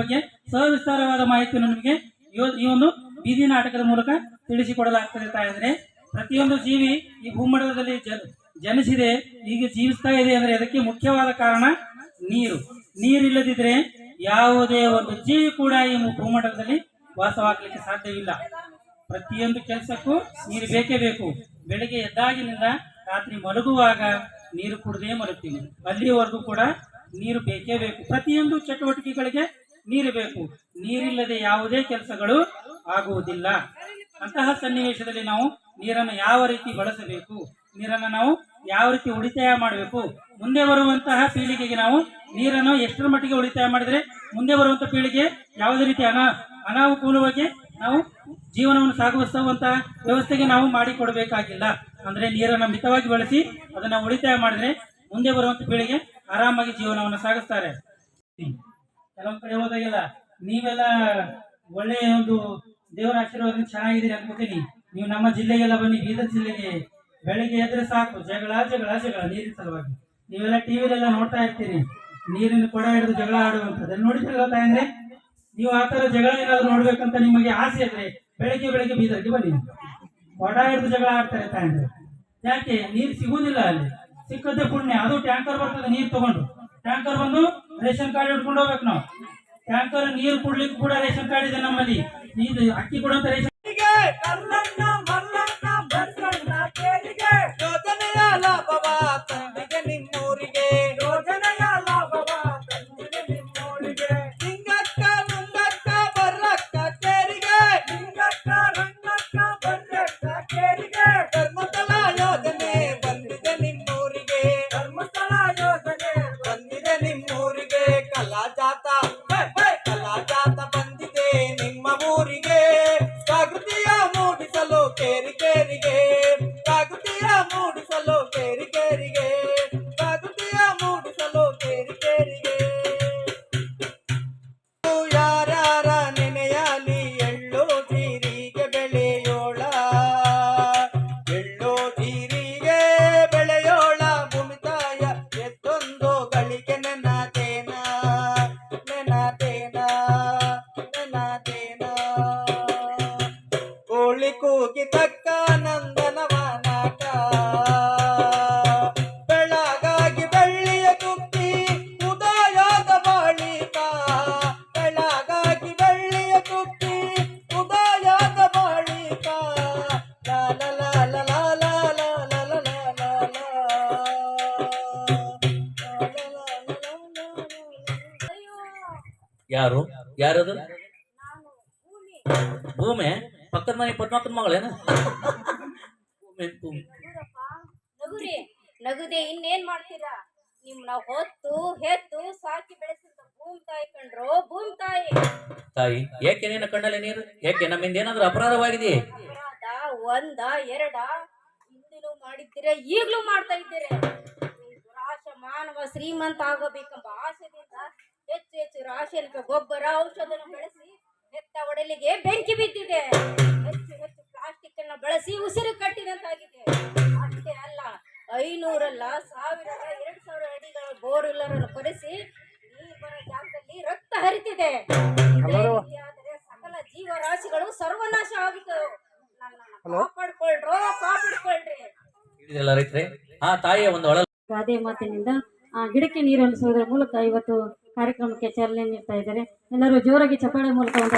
ಬಗ್ಗೆ ಸವಿಸ್ತಾರವಾದ ಮಾಹಿತಿಯನ್ನು ನಿಮಗೆ ಈ ಒಂದು ಬೀದಿ ನಾಟಕದ ಮೂಲಕ ತಿಳಿಸಿಕೊಡಲಾಗ್ತದೆ ತಾಯಂದ್ರೆ ಪ್ರತಿಯೊಂದು ಜೀವಿ ಈ ಭೂಮಂಡಲದಲ್ಲಿ ಜನ ಜನಿಸಿದೆ, ಈಗ ಜೀವಿಸ್ತಾ ಇದೆ ಅಂದ್ರೆ ಅದಕ್ಕೆ ಮುಖ್ಯವಾದ ಕಾರಣ ನೀರು. ನೀರಿಲ್ಲದಿದ್ರೆ ಯಾವುದೇ ಒಂದು ಜೀವಿ ಕೂಡ ಈ ಭೂಮಂಡಲದಲ್ಲಿ ವಾಸವಾಗಲಿಕ್ಕೆ ಸಾಧ್ಯವಿಲ್ಲ. ಪ್ರತಿಯೊಂದು ಕೆಲಸಕ್ಕೂ ನೀರು ಬೇಕೇ ಬೇಕು. ಬೆಳಿಗ್ಗೆ ಎದ್ದಾಗಿನಿಂದ ರಾತ್ರಿ ಮಲಗುವಾಗ ನೀರು ಕುಡದೇ ಮಲಗ್ತೀನಿ. ಅಲ್ಲಿಯವರೆಗೂ ಕೂಡ ನೀರು ಬೇಕೇ ಬೇಕು. ಪ್ರತಿಯೊಂದು ಚಟುವಟಿಕೆಗಳಿಗೆ ನೀರು ಬೇಕು ನೀರಿಲ್ಲದೆ ಯಾವುದೇ ಕೆಲಸಗಳು ಆಗುವುದಿಲ್ಲ. ಅಂತಹ ಸನ್ನಿವೇಶದಲ್ಲಿ ನಾವು ನೀರನ್ನು ಯಾವ ರೀತಿ ಬಳಸಬೇಕು? ನೀರನ್ನು ನಾವು ಯಾವ ರೀತಿ ಉಳಿತಾಯ ಮಾಡಬೇಕು? ಮುಂದೆ ಬರುವಂತಹ ಪೀಳಿಗೆಗೆ ನಾವು ನೀರನ್ನು ಎಷ್ಟರ ಮಟ್ಟಿಗೆ ಉಳಿತಾಯ ಮಾಡಿದರೆ ಮುಂದೆ ಬರುವಂತಹ ಪೀಳಿಗೆ ಯಾವುದೇ ರೀತಿ ಅನಾ, ಅನಾನುಕೂಲವಾಗಿ ನಾವು ಜೀವನವನ್ನು ಸಾಗಿಸುವಂತಹ ವ್ಯವಸ್ಥೆಗೆ ನಾವು ಮಾಡಿಕೊಡಬೇಕಾಗಿಲ್ಲ. ಅಂದ್ರೆ ನೀರನ್ನು ಮಿತವಾಗಿ ಬಳಸಿ ಅದನ್ನು ಉಳಿತಾಯ ಮಾಡಿದ್ರೆ ಮುಂದೆ ಬರುವಂತ ಪೀಳಿಗೆ ಆರಾಮಾಗಿ ಜೀವನವನ್ನು ಸಾಗಿಸ್ತಾರೆ. ಕೆಲವೊಂದ್ ಕಡೆ ಹೋದಾಗೆಲ್ಲ ನೀವೆಲ್ಲ ಒಳ್ಳೆಯ ಒಂದು ದೇವರ ಆಶೀರ್ವಾದ ಚೆನ್ನಾಗಿದ್ದೀರಿ ಅನ್ಕೋತೀನಿ. ನೀವು ನಮ್ಮ ಜಿಲ್ಲೆಗೆಲ್ಲ ಬನ್ನಿ, ಬೀದರ್ ಜಿಲ್ಲೆಗೆ. ಬೆಳಗ್ಗೆ ಎದ್ರೆ ಸಾಕು. ಜಗಳ ಜಗಳ ಜಗಳ ನೀರಿನ ಸಲುವಾಗಿ. ನೀವೆಲ್ಲ ಟಿವಿಲೆಲ್ಲ ನೋಡ್ತಾ ಇರ್ತೀರಿ. ನೀರಿನ ಕೊಡ ಹಿಡಿದು ಜಗಳ ಆಡುವಂಥದ್ದು. ನೋಡಿದ್ರೆ ತಾಯಂದ್ರೆ? ನೀವು ಆ ತರ ಜಗಳ ಏನಾದ್ರು ನೋಡ್ಬೇಕಂತ ನಿಮಗೆ ಆಸೆ ಇದ್ರೆ ಬೆಳಗ್ಗೆ ಬೆಳಗ್ಗೆ ಬೀದರ್ಗೆ ಬನ್ನಿ. ಕೊಡ ಹಿಡಿದು ಜಗಳ ಆಡ್ತಾರೆ ತಾಯಂದ್ರೆ. ಯಾಕೆ? ನೀರು ಸಿಗುವುದಿಲ್ಲ ಅಲ್ಲಿ. ಸಿಕ್ಕದ್ದೇ ಪುಣ್ಯ. ಅದು ಟ್ಯಾಂಕರ್ ಬರ್ತದೆ, ನೀರು ತಗೊಂಡು. ಟ್ಯಾಂಕರ್ ಬಂದು ರೇಷನ್ ಕಾರ್ಡ್ ಇಟ್ಕೊಂಡು ಹೋಗ್ಬೇಕು ನಾವು. ಟ್ಯಾಂಕರ್ ನೀರು ಕುಡ್ಲಿಕ್ಕೆ ಕೂಡ ರೇಷನ್ ಕಾರ್ಡ್ ಇದೆ ನಮ್ಮಲ್ಲಿ. ಇದು ಅಕ್ಕಿ ಕೊಡುವಂತ ರೇಷನ್ Amen. ಯಾರು? ಯಾರದು? ಭೂಮಿ. ಪಕ್ಕದ ಮನೆ ಪದ್ಮಾಕನ ಮಗಳೇನ? ಭೂಮಿ ಭೂಮಿ. ನಗುರಿ ನಗುದೆ ಇನ್ನೇನ್ ಮಾಡ್ತೀರಾ? ನಿಮ್ನ ಹೊತ್ತು ಹೆತ್ತು ಸಾಕಿ ಬೆಳೆಸಿದ ಭೂಮಿ ತಾಯಿ ಕಂಡ್ರು ಭೂಮಿ ತಾಯಿ. ತಾಯಿ ಏಕೆ ನಿನ್ನ ಕಣ್ಣಲ್ಲಿ ನೀರು? ಏಕೆ ನಮ್ಮಿಂದ ಏನಾದ್ರೂ ಅಪರಾಧವಾಗಿದೆ ಅಪರಾಧ ಒಂದ ಎರಡ ಹಿಂದಿನೂ ಮಾಡಿದ್ದೀರ ಈಗ್ಲೂ ಮಾಡ್ತಾ ಇದ್ದೀರಿ? ದುರಾಶ ಮಾನವ ಶ್ರೀಮಂತ ಆಗಬೇಕೆಂಬ ರಾಸಾಯನಿಕ ಗೊಬ್ಬರ ಔಷಧನ ಬಳಸಿ ಹೆತ್ತ ಒಡಲಿಗೆ ಬೆಂಕಿ ಬಿದ್ದಿದೆ. ಹೆಚ್ಚು ಹೆಚ್ಚು ಪ್ಲಾಸ್ಟಿಕ್ ಅನ್ನ ಬಳಸಿ ಉಸಿರು ಕಟ್ಟಿದಂತಾಗಿದೆ. ಅಷ್ಟೇ ಅಲ್ಲ ಐನೂರಲ್ಲ ಸಾವಿರ ಎರಡು ಸಾವಿರ ಅಡಿಗಳ ಬೋರ್ವೆಲ್ಲರನ್ನು ಕೊರೆಸಿ ನೀರು ಬರೋ ಜಾಗದಲ್ಲಿ ರಕ್ತ ಹರಿತಿದೆ. ಆದರೆ ಸಕಲ ಜೀವರಾಶಿಗಳು ಸರ್ವನಾಶ ಆಗಿತ್ತು ನನ್ನನ್ನ ಕಾಪಾಡ್ಕೊಳ್ರೋ ಕಾಪಾಡ್ಕೊಳ್ರಿ. ಹಾ ಆ ತಾಯಿಯ ಒಂದು ಒಳ ಗಾದೆ ಮಾತಿನಿಂದ ಗಿಡಕ್ಕೆ ನೀರು ಹರಿಸುವುದರ ಮೂಲಕ ಇವತ್ತು ಕಾರ್ಯಕ್ರಮಕ್ಕೆ ಚಾಲನೆ ನೀಡ್ತಾ ಇದ್ದಾರೆ. ಎಲ್ಲರೂ ಜೋರಾಗಿ ಚಪ್ಪಾಳೆ ಮೂಲಕ ಒಂದು